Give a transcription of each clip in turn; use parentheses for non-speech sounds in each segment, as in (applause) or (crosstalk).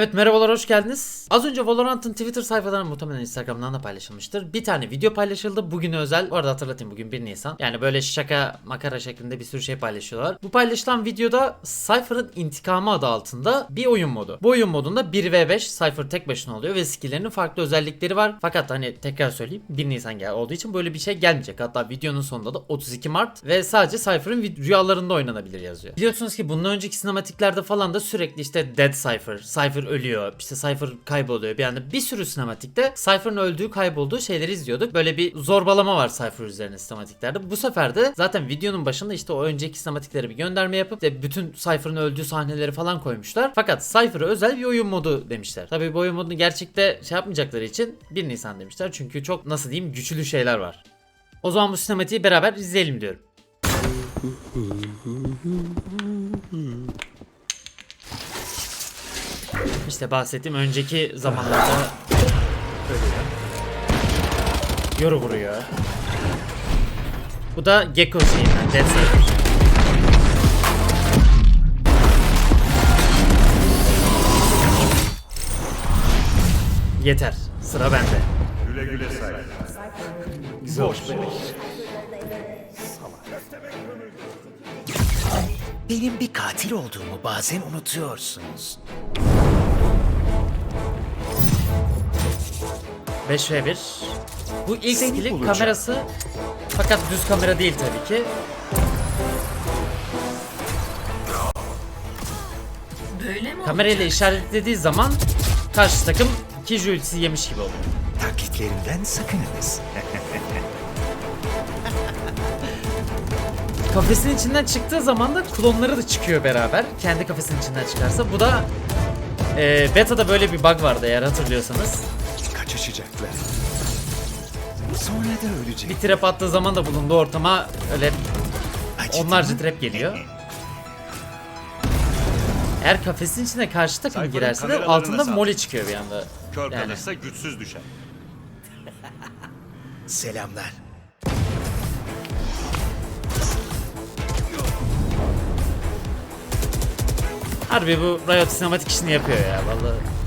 Evet merhabalar hoş geldiniz. Az önce Valorant'ın Twitter sayfalarından muhtemelen Instagram'dan da paylaşılmıştır. Bir tane video paylaşıldı bugün özel. Bu arada hatırlatayım bugün 1 Nisan. Yani böyle şaka makara şeklinde bir sürü şey paylaşıyorlar. Bu paylaşılan videoda Cypher'ın intikamı adı altında bir oyun modu. Bu oyun modunda 1v5 Cypher tek başına oluyor ve skill'lerinin farklı özellikleri var. Fakat hani tekrar söyleyeyim 1 Nisan gel olduğu için böyle bir şey gelmeyecek. Hatta videonun sonunda da 32 Mart ve sadece Cypher'ın rüyalarında oynanabilir yazıyor. Biliyorsunuz ki bundan önceki sinematiklerde falan da sürekli işte Dead Cypher, Cypher ölüyor, işte Cypher kayboluyor. Bir anda bir sürü sinematikte Cypher'ın öldüğü kaybolduğu şeyleri izliyorduk. Böyle bir zorbalama var Cypher üzerine sinematiklerde. Bu sefer de zaten videonun başında işte o önceki sinematikleri bir gönderme yapıp işte bütün Cypher'ın öldüğü sahneleri falan koymuşlar. Fakat Cypher'a özel bir oyun modu demişler. Tabii bu oyun modunu gerçekte şey yapmayacakları için 1 Nisan demişler. Çünkü çok nasıl diyeyim güçlü şeyler var. O zaman bu sinematiği beraber izleyelim diyorum. (laughs) İşte bahsettiğim önceki zamanlarda ölüyor. Yoru vuruyor. Bu da Gecko şeyinden, Dead. Yeter. Sıra bende. Güle güle say. Güzel olmuş. Benim bir katil olduğumu bazen unutuyorsunuz. 5 ve 1. Bu ilk Seni skill'in bulacağım. kamerası fakat düz kamera değil tabii ki. Böyle mi Kamerayla işaretlediği zaman karşı takım 2 ultisi yemiş gibi oluyor. Taklitlerimden sakınınız. (laughs) Kafesin içinden çıktığı zaman da klonları da çıkıyor beraber. Kendi kafesinin içinden çıkarsa. Bu da e, beta'da böyle bir bug vardı eğer hatırlıyorsanız. Kaçışacaklar. Sonra da ölecek. Bir trap attığı zaman da bulunduğu ortama öyle Acıdı onlarca mı? trap geliyor. Eğer kafesin içine karşı takım Cypher'ın girerse de kameralarına altında moli çıkıyor bir anda. Kör Yani. kalırsa güçsüz düşer. Selamlar. Harbi bu Riot sinematik işini yapıyor ya vallahi.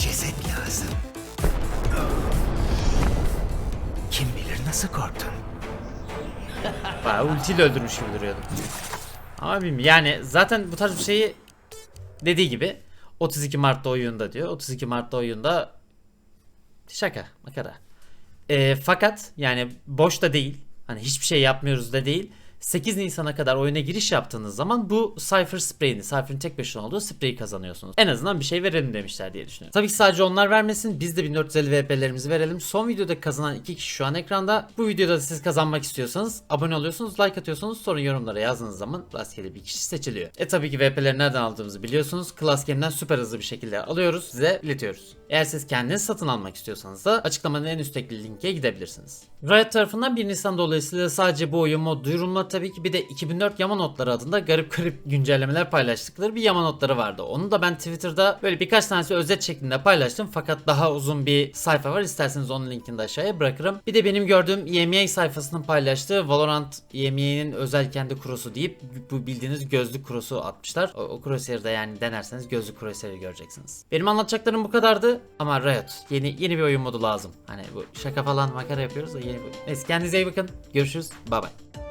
Ceset lazım. Kim bilir nasıl korktun? (laughs) Bayağı ultiyle öldürmüş gibi duruyordu. Abim yani zaten bu tarz bir şeyi dediği gibi 32 Mart'ta oyunda diyor. 32 Mart'ta oyunda şaka makara. Ee, fakat yani boş da değil. Hani hiçbir şey yapmıyoruz da değil. 8 Nisan'a kadar oyuna giriş yaptığınız zaman bu Cypher spreyini, Cypher'ın tek başına olduğu spreyi kazanıyorsunuz. En azından bir şey verelim demişler diye düşünüyorum. Tabii ki sadece onlar vermesin. Biz de 1450 VP'lerimizi verelim. Son videoda kazanan iki kişi şu an ekranda. Bu videoda da siz kazanmak istiyorsanız abone oluyorsunuz, like atıyorsunuz. Sonra yorumlara yazdığınız zaman rastgele bir kişi seçiliyor. E tabii ki VP'leri nereden aldığımızı biliyorsunuz. Class Game'den süper hızlı bir şekilde alıyoruz. Size iletiyoruz. Eğer siz kendiniz satın almak istiyorsanız da açıklamanın en üstteki linke gidebilirsiniz. Riot tarafından 1 Nisan dolayısıyla sadece bu oyun mod duyurulma tabii ki bir de 2004 Yama Notları adında garip (laughs) garip güncellemeler paylaştıkları bir Yama Notları vardı. Onu da ben Twitter'da böyle birkaç tanesi özet şeklinde paylaştım fakat daha uzun bir sayfa var. İsterseniz onun linkini de aşağıya bırakırım. Bir de benim gördüğüm EMEA sayfasının paylaştığı Valorant EMEA'nin özel kendi kurosu deyip bu bildiğiniz gözlük kurosu atmışlar. O, o crosshair'da yani denerseniz gözlük crosshair'ı göreceksiniz. Benim anlatacaklarım bu kadardı ama Riot yeni yeni bir oyun modu lazım. Hani bu şaka falan makara yapıyoruz da yeni bir... Neyse kendinize iyi bakın. Görüşürüz. Bay bay.